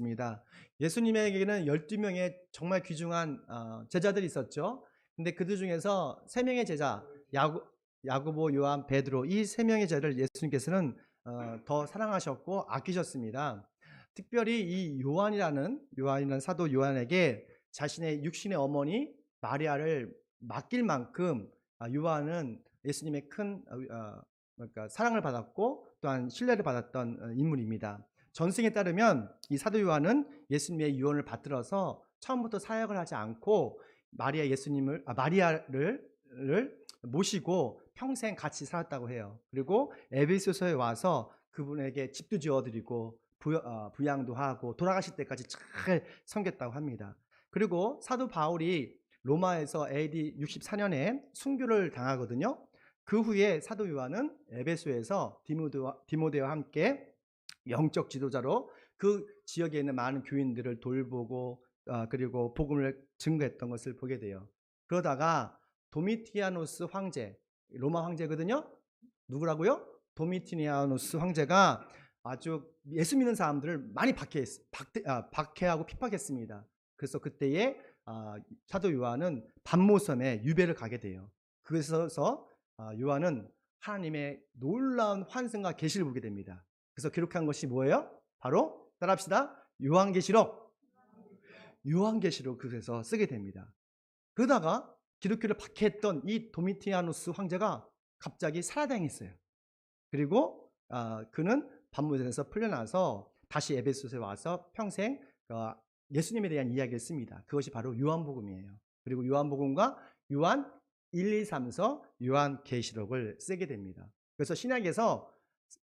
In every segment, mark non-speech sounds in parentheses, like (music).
있습니다. 예수님에게는 12명의 정말 귀중한 어, 제자들이 있었죠. 근데 그들 중에서 3명의 제자, 야고, 야고보, 요한, 베드로 이 3명의 제자를 예수님께서는 어, 더 사랑하셨고 아끼셨습니다. 특별히 이 요한이라는 요한이라는 사도 요한에게 자신의 육신의 어머니 마리아를 맡길 만큼 아, 요한은 예수님의 큰 어, 어, 그러니까 사랑을 받았고 또한 신뢰를 받았던 어, 인물입니다. 전승에 따르면 이 사도 요한은 예수님의 유언을 받들어서 처음부터 사역을 하지 않고 마리아 예수님을 아, 마리아를 를 모시고 평생 같이 살았다고 해요. 그리고 에베소서에 와서 그분에게 집도 지어드리고 어, 부양도 하고 돌아가실 때까지 잘 섬겼다고 합니다. 그리고 사도 바울이 로마에서 AD 64년에 순교를 당하거든요. 그 후에 사도 요한은 에베소에서 디모데와 함께 영적 지도자로 그 지역에 있는 많은 교인들을 돌보고 어, 그리고 복음을 증거했던 것을 보게 돼요. 그러다가 도미티아노스 황제, 로마 황제거든요. 누구라고요? 도미티아노스 황제가 아주 예수 믿는 사람들을 많이 박해, 박해, 아, 박해하고 핍박했습니다. 그래서 그때에 아, 사도 요한은 반모섬에 유배를 가게 돼요. 그래서 아, 요한은 하나님의 놀라운 환승과 계시를 보게 됩니다. 그래서 기록한 것이 뭐예요? 바로 따라합시다. 요한계시록. 요한계시록 그래서 쓰게 됩니다. 그러다가 기독교를 박해했던 이 도미티아누스 황제가 갑자기 살아당했어요. 그리고 아, 그는 반모전에서 풀려나서 다시 에베소서에 와서 평생 어, 예수님에 대한 이야기를 씁니다. 그것이 바로 요한복음이에요. 그리고 요한복음과 요한 1, 2, 3서 요한계시록을 쓰게 됩니다. 그래서 신약에서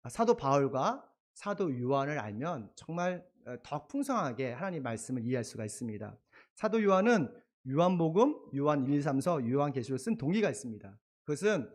사도 바울과 사도 요한을 알면 정말 어, 더 풍성하게 하나님 말씀을 이해할 수가 있습니다. 사도 요한은 요한복음, 요한 1, 2, 3서 요한계시록을 쓴 동기가 있습니다. 그것은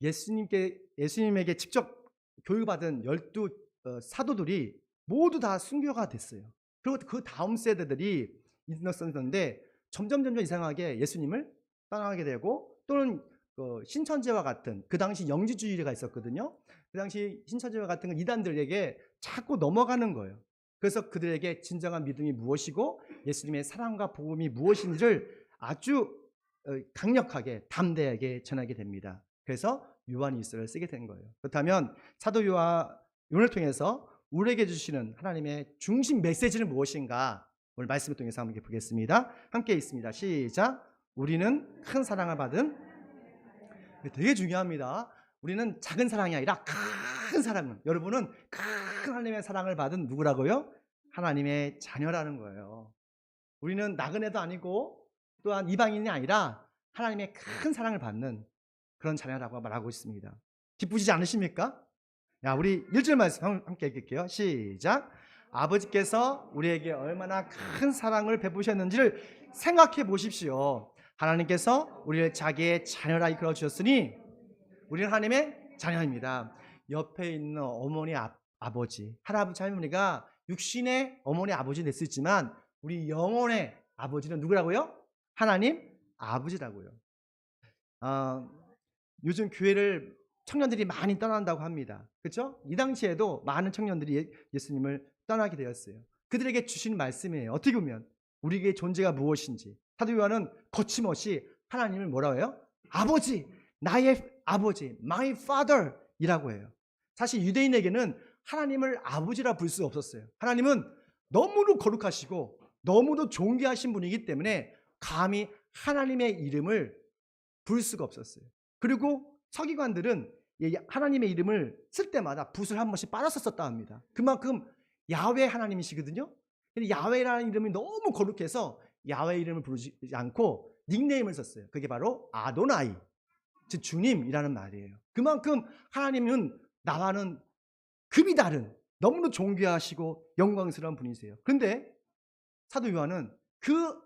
예수님께 예수님에게 직접 교육받은 열두 어, 사도들이 모두 다 순교가 됐어요. 그리고 그 다음 세대들이 있었는데 점점 점점 이상하게 예수님을 떠나게 되고 또는 그 신천지와 같은 그 당시 영지주의가 있었거든요. 그 당시 신천지와 같은 그 이단들에게 자꾸 넘어가는 거예요. 그래서 그들에게 진정한 믿음이 무엇이고 예수님의 사랑과 복음이 무엇인지를 아주 어, 강력하게 담대하게 전하게 됩니다. 그래서 요한 일서를 쓰게 된 거예요. 그렇다면 사도 요한을 통해서 우리에게 주시는 하나님의 중심 메시지는 무엇인가? 오늘 말씀을 통해서 함께 보겠습니다. 함께 있습니다. 시작. 우리는 큰 사랑을 받은 되게 중요합니다. 우리는 작은 사랑이 아니라 큰 사랑을 여러분은 큰 하나님의 사랑을 받은 누구라고요? 하나님의 자녀라는 거예요. 우리는 나그네도 아니고 또한 이방인이 아니라 하나님의 큰 사랑을 받는 그런 자녀라고 말하고 있습니다. 기쁘시지 않으십니까? 야, 우리 1절 말씀 함께 읽을게요. 시작. 아버지께서 우리에게 얼마나 큰 사랑을 베푸셨는지를 생각해 보십시오. 하나님께서 우리를 자기의 자녀라 이끌어 주셨으니 우리는 하나님의 자녀입니다. 옆에 있는 어머니 아, 아버지, 할아버지 할머니가 육신의 어머니 아버지 될 수 있지만 우리 영혼의 아버지는 누구라고요? 하나님 아버지라고요. 어, 요즘 교회를 청년들이 많이 떠난다고 합니다. 그렇죠? 이 당시에도 많은 청년들이 예- 예수님을 떠나게 되었어요. 그들에게 주신 말씀이에요. 어떻게 보면 우리에게 존재가 무엇인지 사도 요한은 거침없이 하나님을 뭐라고 해요? 아버지, 나의 아버지, my father이라고 해요. 사실 유대인에게는 하나님을 아버지라 부를 수 없었어요. 하나님은 너무도 거룩하시고 너무도 존귀하신 분이기 때문에 감히 하나님의 이름을 부를 수가 없었어요. 그리고 서기관들은 하나님의 이름을 쓸 때마다 붓을 한 번씩 썼다 합니다. 그만큼 야외 하나님이시거든요. 근데 야외라는 이름이 너무 거룩해서 야외 이름을 부르지 않고 닉네임을 썼어요. 그게 바로 아도나이, 즉 주님이라는 말이에요. 그만큼 하나님은 나와는 급이 다른 너무도 존귀하시고 영광스러운 분이세요. 그런데 사도 요한은 그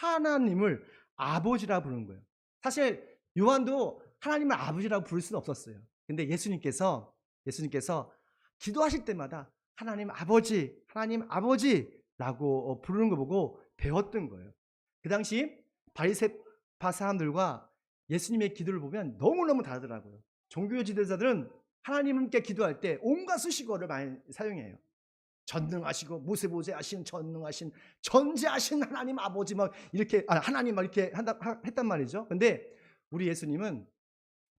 하나님을 아버지라 부르는 거예요. 사실 요한도 하나님을 아버지라고 부를 수는 없었어요. 근데 예수님께서 예수님께서 기도하실 때마다 하나님 아버지, 하나님 아버지라고 어, 부르는 거 보고 배웠던 거예요. 그 당시 바리새파 사람들과 예수님의 기도를 보면 너무너무 다르더라고요. 종교 지도자들은 하나님께 기도할 때 온갖 수식어를 많이 사용해요. 전능하시고 모세보세 하신 전능하신 전지하신 하나님 아버지 막 이렇게 아 하나님 막 이렇게 한다, 하- 했단 말이죠. 근데 우리 예수님은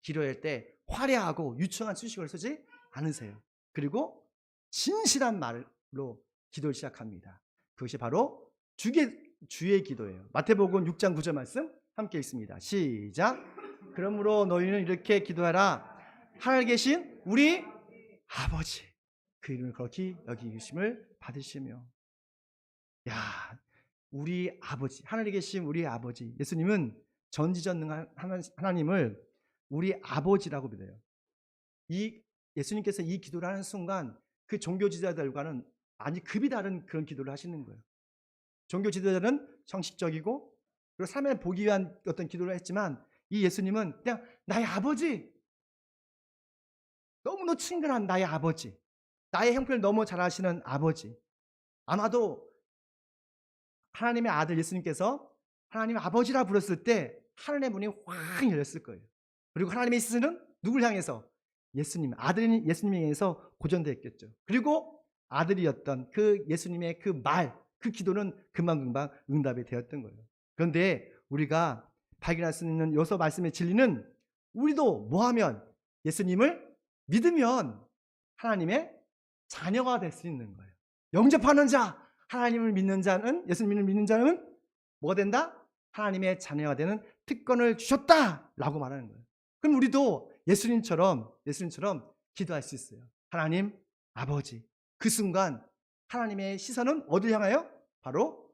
기도할 때 화려하고 유창한 수식을 쓰지 않으세요. 그리고 진실한 말로 기도를 시작합니다. 그것이 바로 주의, 주의 기도예요. 마태복음 6장 9절 말씀 함께 읽습니다. 시작. 그러므로 너희는 이렇게 기도하라. 하늘 계신 우리 아버지 그 이름을 거룩히 여기심을 받으시며 야 우리 아버지 하늘에 계신 우리 아버지 예수님은 전지전능한 하나- 하나님을 우리 아버지라고 믿어요. 이 예수님께서 이 기도를 하는 순간 그 종교 지도자들과는 아니 급이 다른 그런 기도를 하시는 거예요. 종교 지도자들은 형식적이고 그리고 삶을 보기 위한 어떤 기도를 했지만 이 예수님은 그냥 나의 아버지 너무나 친근한 나의 아버지 나의 형편을 너무 잘 아시는 아버지 아마도 하나님의 아들 예수님께서 하나님의 아버지라 불렀을 때 하늘의 문이 확 열렸을 거예요. 그리고 하나님의 시선은 누굴 향해서 예수님, 아들인 예수님에 의해서 고정되었겠죠. 그리고 아들이었던 그 예수님의 그 말, 그 기도는 금방금방 응답이 되었던 거예요. 그런데 우리가 발견할 수 있는 요소 말씀의 진리는 우리도 뭐 하면 예수님을 믿으면 하나님의 자녀가 될 수 있는 거예요. 영접하는 자, 하나님을 믿는 자는 예수님을 믿는 자는 뭐가 된다? 하나님의 자녀가 되는 특권을 주셨다라고 말하는 거예요. 그럼 우리도 예수님처럼 예수님처럼 기도할 수 있어요. 하나님 아버지. 그 순간 하나님의 시선은 어디를 향하여? 바로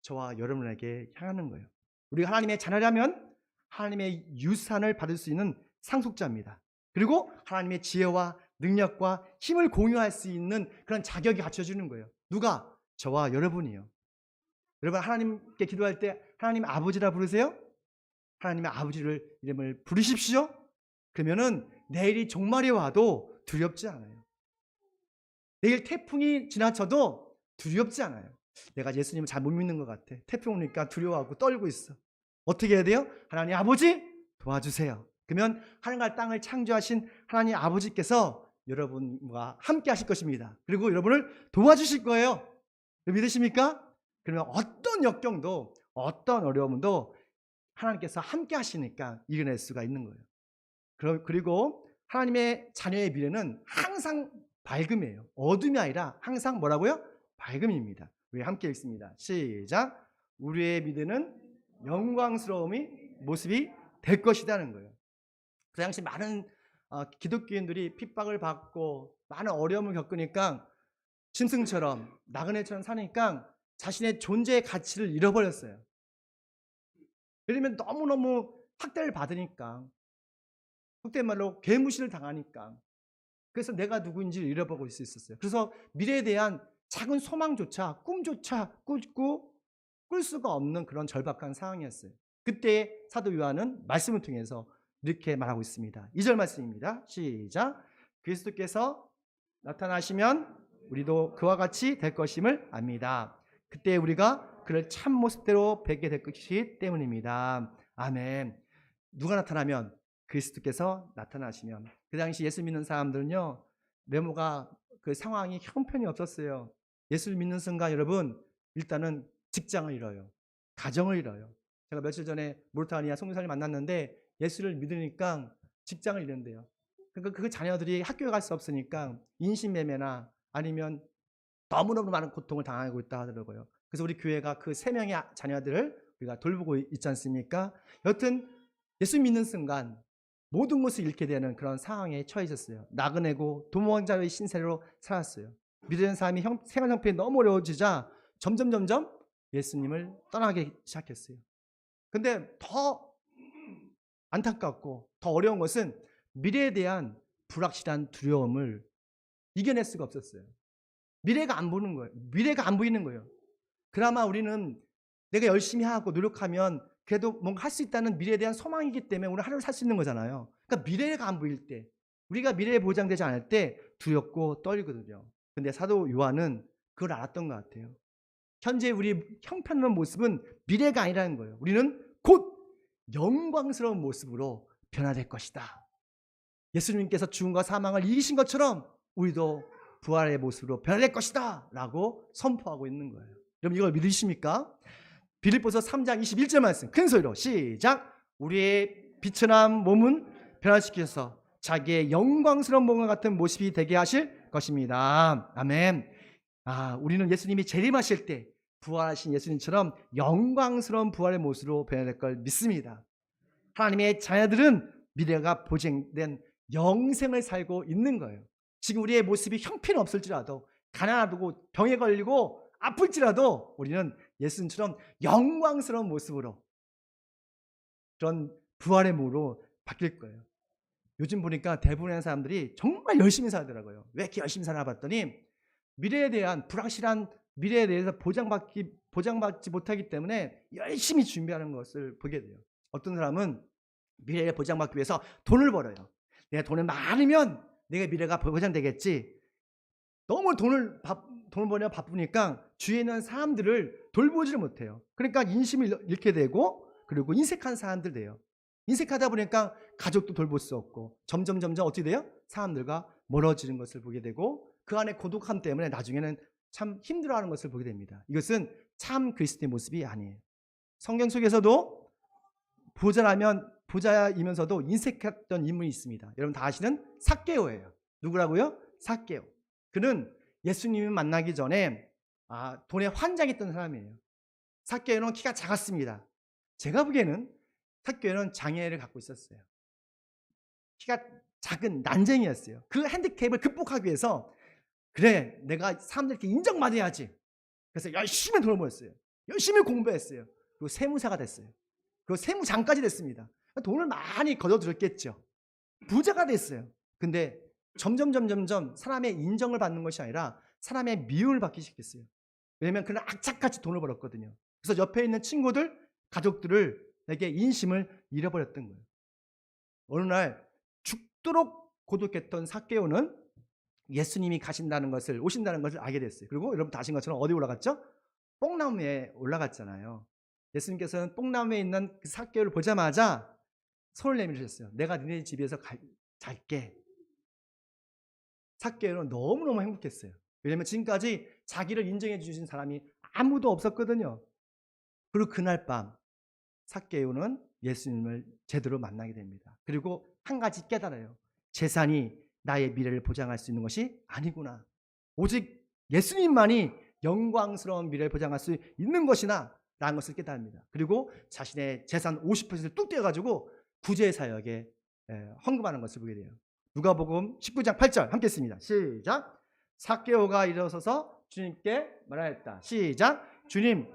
저와 여러분에게 향하는 거예요. 우리가 하나님의 자녀라면 하나님의 유산을 받을 수 있는 상속자입니다. 그리고 하나님의 지혜와 능력과 힘을 공유할 수 있는 그런 자격이 갖춰주는 거예요. 누가? 저와 여러분이요. 여러분 하나님께 기도할 때 하나님 아버지라 부르세요? 하나님의 아버지를 이름을 부르십시오. 그러면은 내일이 종말이 와도 두렵지 않아요. 내일 태풍이 지나쳐도 두렵지 않아요. 내가 예수님을 잘 못 믿는 것 같아. 태풍 오니까 두려워하고 떨고 있어. 어떻게 해야 돼요? 하나님 아버지 도와주세요. 그러면 하늘과 땅을 창조하신 하나님 아버지께서 여러분과 함께 하실 것입니다. 그리고 여러분을 도와주실 거예요. 믿으십니까? 그러면 어떤 역경도 어떤 어려움도 하나님께서 함께 하시니까 이겨낼 수가 있는 거예요. 그리고 하나님의 자녀의 미래는 항상 밝음이에요. 어둠이 아니라 항상 뭐라고요? 밝음입니다. 우리 함께 읽습니다. 시작. 우리의 미래는 영광스러움이 모습이 될 것이라는 거예요. 그 당시 많은 어, 기독교인들이 핍박을 받고 많은 어려움을 겪으니까 짐승처럼 나그네처럼 사니까 자신의 존재의 가치를 잃어버렸어요. 왜냐면 너무너무 학대를 받으니까 속된 말로 괴무시를 당하니까 그래서 내가 누구인지를 잃어버릴 수 있었어요. 그래서 미래에 대한 작은 소망조차 꿈조차 꾸고 꿀 수가 없는 그런 절박한 상황이었어요. 그때 사도 요한은 말씀을 통해서 이렇게 말하고 있습니다. 2절 말씀입니다. 시작. 그리스도께서 나타나시면 우리도 그와 같이 될 것임을 압니다. 그때 우리가 그를 참 모습대로 뵙게 될 것이기 때문입니다. 아멘. 누가 나타나면 그리스도께서 나타나시면 그 당시 예수 믿는 사람들은요 외모가 그 상황이 형편이 없었어요. 예수를 믿는 순간 여러분 일단은 직장을 잃어요. 가정을 잃어요. 제가 며칠 전에 모르타니아 송사를 만났는데 예수를 믿으니까 직장을 잃는데요. 그러니까 그 자녀들이 학교에 갈 수 없으니까 인신매매나 아니면 너무너무 많은 고통을 당하고 있다 하더라고요. 그래서 우리 교회가 그 세 명의 자녀들을 우리가 돌보고 있지 않습니까? 여튼 예수 믿는 순간 모든 것을 잃게 되는 그런 상황에 처해졌어요. 나그네고 도망자의 신세로 살았어요. 믿는 사람이 형, 생활 형편이 너무 어려워지자 점점 점점 예수님을 떠나기 시작했어요. 근데 더 안타깝고 더 어려운 것은 미래에 대한 불확실한 두려움을 이겨낼 수가 없었어요. 미래가 안 보는 거예요. 미래가 안 보이는 거예요. 그나마 우리는 내가 열심히 하고 노력하면 그래도 뭔가 할 수 있다는 미래에 대한 소망이기 때문에 오늘 하루를 살 수 있는 거잖아요. 그러니까 미래가 안 보일 때, 우리가 미래에 보장되지 않을 때 두렵고 떨거든요. 근데 사도 요한은 그걸 알았던 것 같아요. 현재 우리 형편없는 모습은 미래가 아니라는 거예요. 우리는 곧 영광스러운 모습으로 변화될 것이다. 예수님께서 죽음과 사망을 이기신 것처럼 우리도 부활의 모습으로 변할 것이다 라고 선포하고 있는 거예요. 여러분 이걸 믿으십니까? 빌립보서 3장 21절 말씀 큰 소리로 시작 우리의 비천한 몸은 변화시켜서 자기의 영광스러운 몸과 같은 모습이 되게 하실 것입니다. 아멘. 아, 우리는 예수님이 재림하실 때 부활하신 예수님처럼 영광스러운 부활의 모습으로 변할 걸 믿습니다. 하나님의 자녀들은 미래가 보증된 영생을 살고 있는 거예요. 지금 우리의 모습이 형편없을지라도 가난하고 병에 걸리고 아플지라도 우리는 예수님처럼 영광스러운 모습으로 그런 부활의 몸으로 바뀔 거예요. 요즘 보니까 대부분의 사람들이 정말 열심히 살더라고요. 왜 이렇게 열심히 사나 봤더니 미래에 대한 불확실한 미래에 대해서 보장받기 보장받지 못하기 때문에 열심히 준비하는 것을 보게 돼요. 어떤 사람은 미래에 보장받기 위해서 돈을 벌어요. 내가 돈을 많으면 내가 미래가 보장되겠지. 너무 돈을 바, 돈을 버냐 바쁘니까 주위에 있는 사람들을 돌보지를 못해요. 그러니까 인심을 잃게 되고 그리고 인색한 사람들 돼요. 인색하다 보니까 가족도 돌볼 수 없고 점점 점점 어떻게 돼요? 사람들과 멀어지는 것을 보게 되고 그 안에 고독함 때문에 나중에는 참 힘들어하는 것을 보게 됩니다. 이것은 참 그리스도의 모습이 아니에요. 성경 속에서도 부자라면 부자이면서도 인색했던 인물이 있습니다. 여러분 다 아시는 사케오예요. 누구라고요? 사케오. 그는 예수님을 만나기 전에 아, 돈에 환장했던 사람이에요. 사케오는 키가 작았습니다. 제가 보기에는 사케오는 장애를 갖고 있었어요. 키가 작은 난쟁이였어요. 그 핸디캡을 극복하기 위해서 그래 내가 사람들께 인정받아야지. 그래서 열심히 돈을 모았어요. 열심히 공부했어요. 그리고 세무사가 됐어요. 그리고 세무장까지 됐습니다. 돈을 많이 거둬들였겠죠. 부자가 됐어요. 근데 점점 점점점 사람의 인정을 받는 것이 아니라 사람의 미움을 받기 시작했어요. 왜냐하면 그는 악착같이 돈을 벌었거든요. 그래서 옆에 있는 친구들, 가족들을 내게 인심을 잃어버렸던 거예요. 어느 날 죽도록 고독했던 사케오는 예수님이 가신다는 것을 오신다는 것을 알게 됐어요. 그리고 여러분 다 아신 것처럼 어디 올라갔죠? 뽕나무에 올라갔잖아요. 예수님께서는 뽕나무에 있는 그 사케오를 보자마자 손을 내밀으셨어요. 내가 너네 집에서 가, 잘게. 사케오는 너무너무 행복했어요. 왜냐하면 지금까지 자기를 인정해 주신 사람이 아무도 없었거든요. 그리고 그날 밤 사케오는 예수님을 제대로 만나게 됩니다. 그리고 한 가지 깨달아요. 재산이 나의 미래를 보장할 수 있는 것이 아니구나. 오직 예수님만이 영광스러운 미래를 보장할 수 있는 것이나 라는 것을 깨달습니다. 그리고 자신의 재산 50%를 뚝 떼어가지고 구제 사역에 헌금하는 것을 보게 돼요. 누가복음 19장 8절 함께 씁니다. 시작. 사케오가 일어서서 주님께 말하였다. 시작. 주님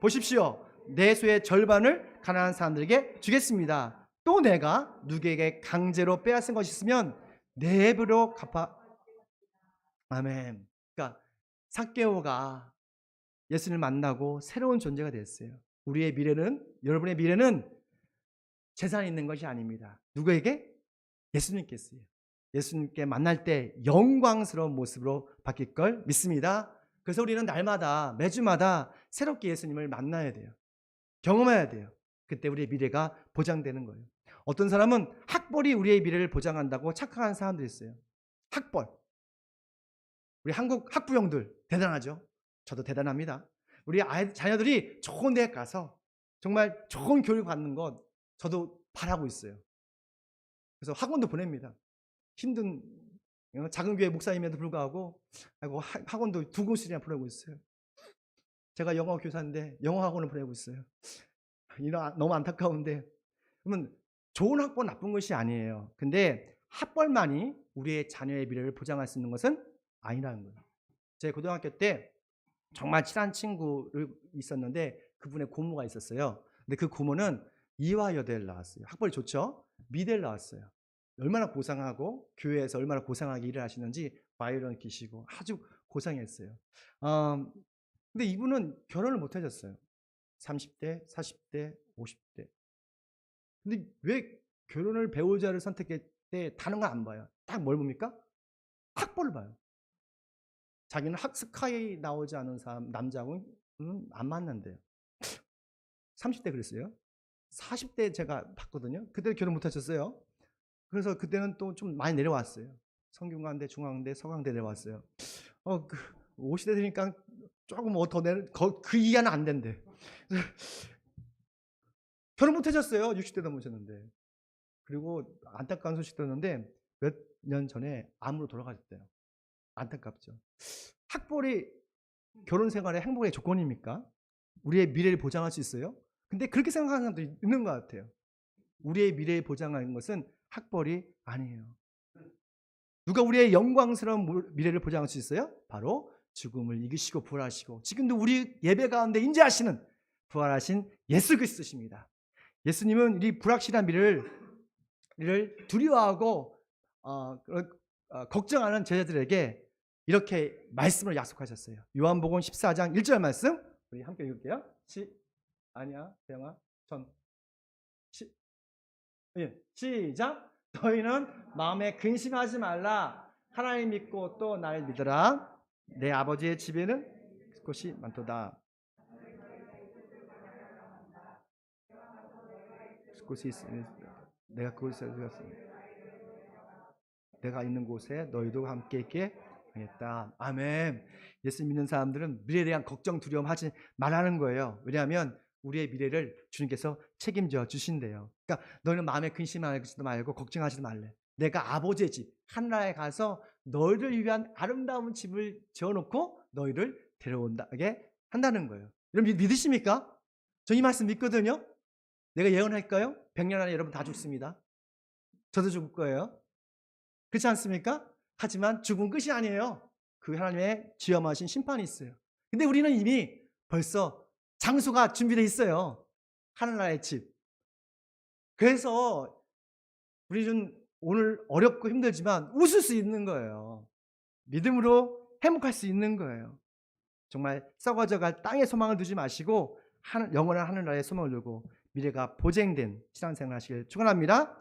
보십시오. 내 수의 절반을 가난한 사람들에게 주겠습니다. 또 내가 누구에게 강제로 빼앗은 것이 있으면 내 입으로 갚아. 아멘. 그러니까 사케오가 예수님을 만나고 새로운 존재가 됐어요. 우리의 미래는 여러분의 미래는 재산이 있는 것이 아닙니다. 누구에게? 예수님께 있어요. 예수님께 만날 때 영광스러운 모습으로 바뀔 걸 믿습니다. 그래서 우리는 날마다 매주마다 새롭게 예수님을 만나야 돼요. 경험해야 돼요. 그때 우리의 미래가 보장되는 거예요. 어떤 사람은 학벌이 우리의 미래를 보장한다고 착각하는 사람들이 있어요. 학벌. 우리 한국 학부형들 대단하죠. 저도 대단합니다. 우리 아이, 자녀들이 좋은 대학 가서 정말 좋은 교육 받는 것 저도 바라고 있어요. 그래서 학원도 보냅니다. 힘든 어, 작은 교회 목사님에도 불구하고 학원도 두 곳이나 보내고 있어요. 제가 영어 교사인데 영어 학원을 보내고 있어요. 너무 안타까운데 그러면 좋은 학벌 나쁜 것이 아니에요. 근데 학벌만이 우리의 자녀의 미래를 보장할 수 있는 것은 아니라는 거예요. 제 고등학교 때 정말 친한 친구를 있었는데 그분의 고모가 있었어요. 근데 그 고모는 이화여대를 나왔어요. 학벌이 좋죠? 미대를 나왔어요. 얼마나 고상하고 교회에서 얼마나 고상하게 일을 하시는지 바이올린 키시고 아주 고상했어요. 어, 근데 이분은 결혼을 못 하셨어요. 30대, 40대, 50대. 근데 왜 결혼을 배우자를 선택할 때 다른 걸 안 봐요? 딱 뭘 봅니까? 학벌을 봐요. 자기는 학스카이 나오지 않은 사람, 남자하고는 안 만난대요. 30대 그랬어요. 40대 제가 봤거든요. 그때 결혼 못 하셨어요. 그래서 그때는 또 좀 많이 내려왔어요. 성균관대, 중앙대, 서강대 내려왔어요. 어, 그 50대 되니까 조금 뭐더 내려 거- 그 이하는 안 된대. (laughs) 결혼 못 해졌어요. 60대 넘으셨는데. 그리고 안타까운 소식 들었는데 몇 년 전에 암으로 돌아가셨대요. 안타깝죠. 학벌이 결혼 생활의 행복의 조건입니까? 우리의 미래를 보장할 수 있어요? 근데 그렇게 생각하는 사람도 있는 것 같아요. 우리의 미래를 보장하는 것은 학벌이 아니에요. 누가 우리의 영광스러운 물- 미래를 보장할 수 있어요? 바로 죽음을 이기시고 부활하시고 지금도 우리 예배 가운데 인재하시는 부활하신 예수 그리스도십니다. 예수님은 이 불확실한 미래를 를 두려워하고 어, 어, 걱정하는 제자들에게 이렇게 말씀을 약속하셨어요. 요한복음 14장 1절 말씀 우리 함께 읽을게요. 시 아니야 대영아 전 시, 예, 시작 너희는 마음에 근심하지 말라 하나님 믿고 또날 믿으라 내 아버지의 집에는 곳이 많도다 곳이 있으니 내가 그곳에 되었습니다. 내가 있는 곳에 너희도 함께 있게 하겠다. 아멘. 예수 믿는 사람들은 미래에 대한 걱정 두려움 하지 말라는 거예요. 왜냐하면 우리의 미래를 주님께서 책임져 주신대요. 그러니까 너희는 마음에 근심하지도 말고 걱정하지도 말래. 내가 아버지의 집 하나에 가서 너희를 위한 아름다운 집을 지어놓고 너희를 데려온다게 한다는 거예요. 여러분 믿- 믿으십니까? 저 이 말씀 믿거든요. 내가 예언할까요? 100년 안에 여러분 다 죽습니다. 저도 죽을 거예요. 그렇지 않습니까? 하지만 죽은 끝이 아니에요. 그 하나님의 지엄하신 심판이 있어요. 근데 우리는 이미 벌써 장소가 준비되어 있어요. 하늘나라의 집. 그래서 우리는 오늘 어렵고 힘들지만 웃을 수 있는 거예요. 믿음으로 행복할 수 있는 거예요. 정말 썩어져 갈 땅에 소망을 두지 마시고 영원한 하늘나라에 소망을 두고 미래가 보쟁된 신앙생활 하시길 축원합니다.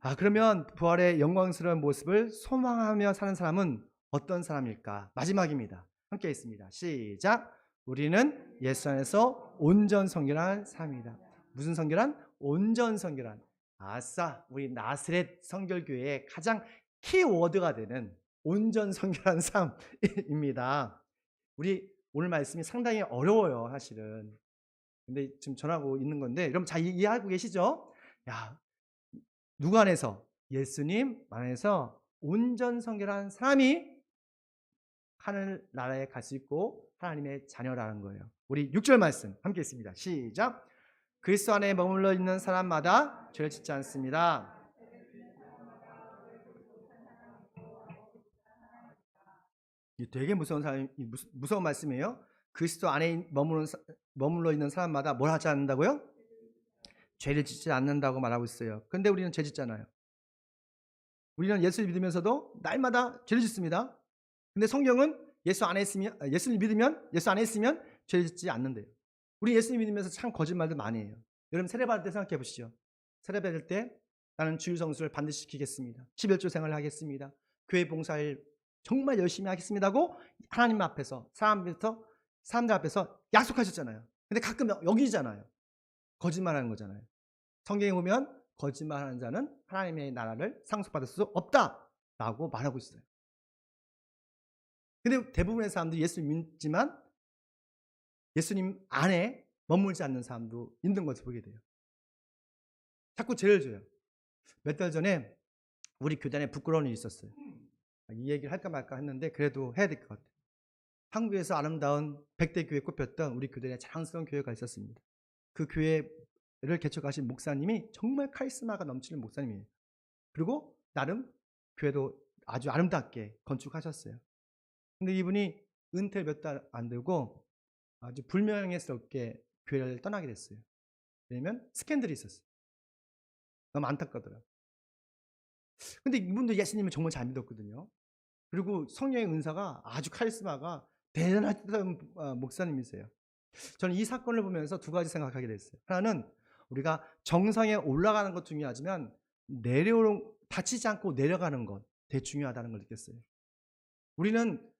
아 그러면 부활의 영광스러운 모습을 소망하며 사는 사람은 어떤 사람일까? 마지막입니다. 함께 있습니다. 시작. 우리는 예수 안에서 온전 성결한 삶이다. 무슨 성결한? 온전 성결한. 아싸, 우리 나스렛 성결교회의 가장 키워드가 되는 온전 성결한 삶입니다. (laughs) 우리 오늘 말씀이 상당히 어려워요, 사실은. 근데 지금 전하고 있는 건데, 여러분 잘 이- 이해하고 계시죠? 야, 누구 안에서? 예수님 안에서 온전 성결한 사람이 하늘 나라에 갈 수 있고 하나님의 자녀라는 거예요. 우리 6절 말씀 함께 있습니다. 시작. 그리스도 안에 머물러 있는 사람마다 죄를 짓지 않습니다. 이 되게 무서운 사람, 무서운 말씀이에요. 그리스도 안에 머무는, 사- 머물러 있는 사람마다 뭘 하지 않는다고요? 죄를 짓지 않는다고 말하고 있어요. 근데 우리는 죄 짓잖아요. 우리는 예수를 믿으면서도 날마다 죄를 짓습니다. 근데 성경은 예수 안에 있으면 아, 예수를 믿으면 예수 안에 있으면 죄를 짓지 않는데요. 우리 예수님 믿으면서 참 거짓말도 많이 해요. 여러분 세례 받을 때 생각해 보시죠. 세례 받을 때 나는 주일 성수를 반드시 지키겠습니다. 11조 생활을 하겠습니다. 교회 봉사일 정말 열심히 하겠습니다고 하나님 앞에서 사람부터 사람들 앞에서 약속하셨잖아요. 근데 가끔 여기잖아요. 거짓말하는 거잖아요. 성경에 보면 거짓말하는 자는 하나님의 나라를 상속받을 수 없다라고 말하고 있어요. 근데 대부분의 사람들이 예수를 믿지만 예수님 안에 머물지 않는 사람도 있는 것을 보게 돼요. 자꾸 죄를 져요. 몇 달 전에 우리 교단에 부끄러운 일이 있었어요. 이 얘기를 할까 말까 했는데 그래도 해야 될 것 같아요. 한국에서 아름다운 백대 교회 꼽혔던 우리 교단에 자랑스러운 교회가 있었습니다. 그 교회를 개척하신 목사님이 정말 카리스마가 넘치는 목사님이에요. 그리고 나름 교회도 아주 아름답게 건축하셨어요. 근데 이분이 은퇴 몇 달 안 되고 아주 불명예스럽게 교회를 떠나게 됐어요. 왜냐면 스캔들이 있었어요. 너무 안타깝더라고요. 근데 이분도 예수님을 정말 잘 믿었거든요. 그리고 성령의 은사가 아주 카리스마가 대단한 어, 목사님이세요. 저는 이 사건을 보면서 두 가지 생각하게 됐어요. 하나는 우리가 정상에 올라가는 것 중요하지만 내려오는 다치지 않고 내려가는 것 되게 중요하다는 걸 느꼈어요. 우리는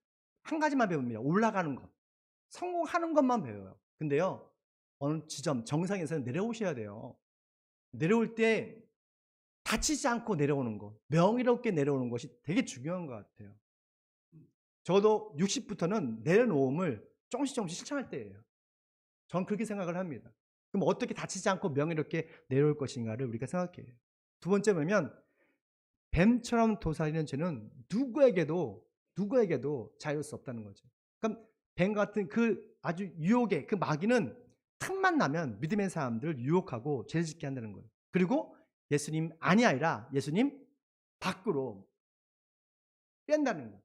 한 가지만 배웁니다. 올라가는 것. 성공하는 것만 배워요. 근데요. 어느 지점 정상에서는 내려오셔야 돼요. 내려올 때 다치지 않고 내려오는 것, 명의롭게 내려오는 것이 되게 중요한 것 같아요. 저도 60부터는 내려놓음을 조금씩 조금씩 실천할 때예요. 전 그렇게 생각을 합니다. 그럼 어떻게 다치지 않고 명예롭게 내려올 것인가를 우리가 생각해요. 두 번째 보면 뱀처럼 도사리는 죄는 누구에게도 누구에게도 자유할 수 없다는 거죠. 뱀 같은 그 아주 유혹의 그 마귀는 틈만 나면 믿음의 사람들을 유혹하고 죄를 짓게 한다는 거예요. 그리고 예수님 안이 아니라 예수님 밖으로 뺀다는 거예요.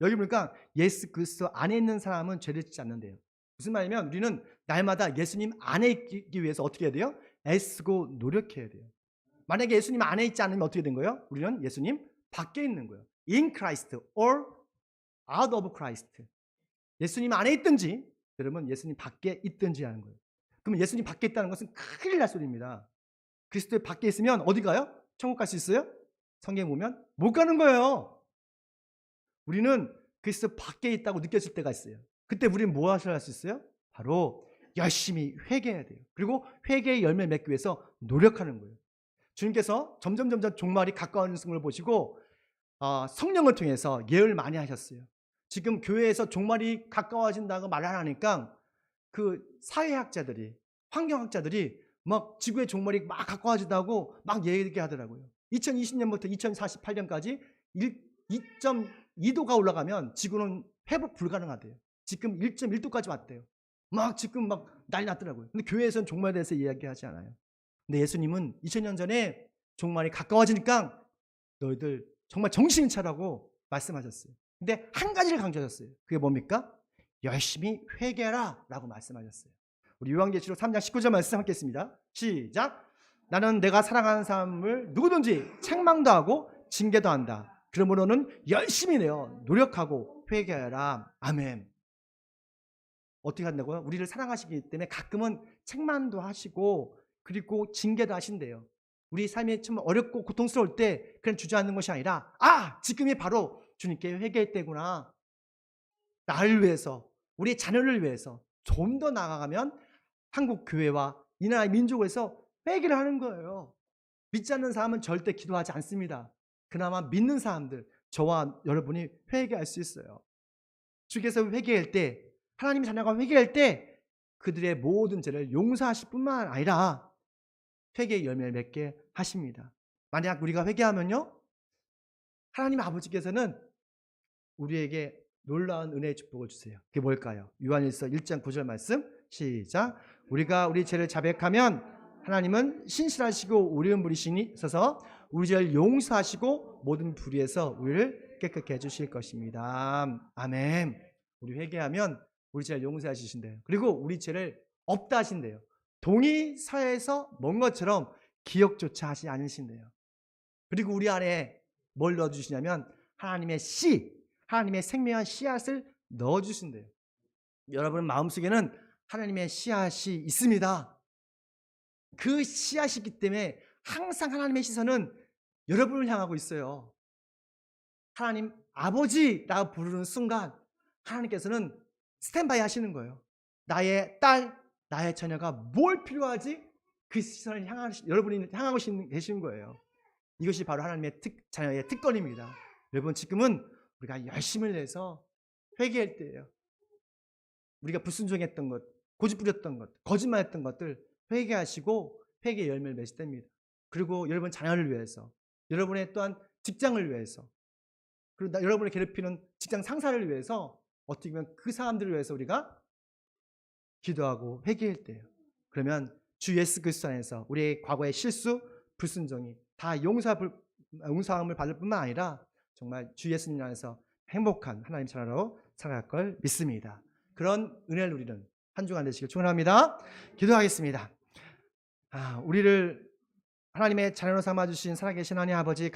여기 보니까 예수 그리스도 안에 있는 사람은 죄를 짓지 않는데요. 무슨 말이냐면 우리는 날마다 예수님 안에 있기 위해서 어떻게 해야 돼요? 애쓰고 노력해야 돼요. 만약에 예수님 안에 있지 않으면 어떻게 된 거예요? 우리는 예수님 밖에 있는 거예요. In Christ or out of Christ. 예수님 안에 있든지 여러분 예수님 밖에 있든지 하는 거예요. 그러면 예수님 밖에 있다는 것은 큰일 날 소리입니다. 그리스도의 밖에 있으면 어디 가요? 천국 갈 수 있어요? 성경 보면 못 가는 거예요. 우리는 그리스도 밖에 있다고 느껴질 때가 있어요. 그때 우리는 뭐 하셔야 할 수 있어요? 바로 열심히 회개해야 돼요. 그리고 회개의 열매 맺기 위해서 노력하는 거예요. 주님께서 점점 점점 종말이 가까워지는 걸 보시고 어, 성령을 통해서 예언을 많이 하셨어요. 지금 교회에서 종말이 가까워진다고 말을 하니까 그 사회학자들이 환경학자들이 막 지구의 종말이 막 가까워진다고 막 얘기하더라고요. 2020년부터 2048년까지 2.2도가 올라가면 지구는 회복 불가능하대요. 지금 1.1도까지 왔대요. 막 지금 막 난리 났더라고요. 근데 교회에서는 종말에 대해서 이야기하지 않아요. 근데 예수님은 2000년 전에 종말이 가까워지니까 너희들 정말 정신 차라고 말씀하셨어요. 근데 한 가지를 강조하셨어요. 그게 뭡니까? 열심히 회개하라 라고 말씀하셨어요. 우리 요한계시록 3장 19절 말씀 함께했습니다. 시작. 나는 내가 사랑하는 사람을 누구든지 책망도 하고 징계도 한다. 그러므로는 열심히 내어 노력하고 회개하라. 아멘. 어떻게 한다고요? 우리를 사랑하시기 때문에 가끔은 책망도 하시고 그리고 징계도 하신대요. 우리 삶이 참 어렵고 고통스러울 때 그냥 주저앉는 것이 아니라 아 지금이 바로 주님께 회개할 때구나. 나를 위해서 우리 자녀를 위해서 좀 더 나아가면 한국 교회와 이 나라 민족에서 회개를 하는 거예요. 믿지 않는 사람은 절대 기도하지 않습니다. 그나마 믿는 사람들 저와 여러분이 회개할 수 있어요. 주께서 회개할 때 하나님 자녀가 회개할 때 그들의 모든 죄를 용서하실 뿐만 아니라 회개의 열매를 맺게 하십니다. 만약 우리가 회개하면요. 하나님 아버지께서는 우리에게 놀라운 은혜의 축복을 주세요. 그게 뭘까요? 요한일서 1장 9절 말씀 시작. 우리가 우리 죄를 자백하면 하나님은 신실하시고 우리은 부리시니 있어서 우리 죄를 용서하시고 모든 불의에서 우리를 깨끗게 해주실 것입니다. 아멘. 우리 회개하면 우리 죄를 용서하시신대요. 그리고 우리 죄를 없다 하신대요. 동의 사회에서 먼 것처럼 기억조차 하지 않으신대요. 그리고 우리 안에 뭘 넣어주시냐면 하나님의 씨, 하나님의 생명한 씨앗을 넣어주신대요. 여러분 마음속에는 하나님의 씨앗이 있습니다. 그 씨앗이기 때문에 항상 하나님의 시선은 여러분을 향하고 있어요. 하나님 아버지라고 부르는 순간 하나님께서는 스탠바이 하시는 거예요. 나의 딸, 나의 자녀가 뭘 필요하지? 그 시선을 향하시, 여러분이 향하고 계시는 거예요. 이것이 바로 하나님의 특, 자녀의 특권입니다. 여러분 지금은 우리가 열심을 내서 회개할 때예요. 우리가 불순종했던 것, 고집 부렸던 것, 거짓말했던 것들 회개하시고 회개 열매를 맺을 때입니다. 그리고 여러분 자녀를 위해서, 여러분의 또한 직장을 위해서, 그리고 나, 여러분을 괴롭히는 직장 상사를 위해서 어떻게 보면 그 사람들을 위해서 우리가 기도하고 회개할 때예요. 그러면 주 예수 그리스도 안에서 우리의 과거의 실수, 불순종이 다 용서 용서함을 받을 뿐만 아니라 정말 주 예수님 안에서 행복한 하나님 자녀로 살아갈 걸 믿습니다. 그런 은혜를 누리는 한 주간 되시길 축원합니다. 기도하겠습니다. 아, 우리를 하나님의 자녀로 삼아 주신 살아계신 하나님 아버지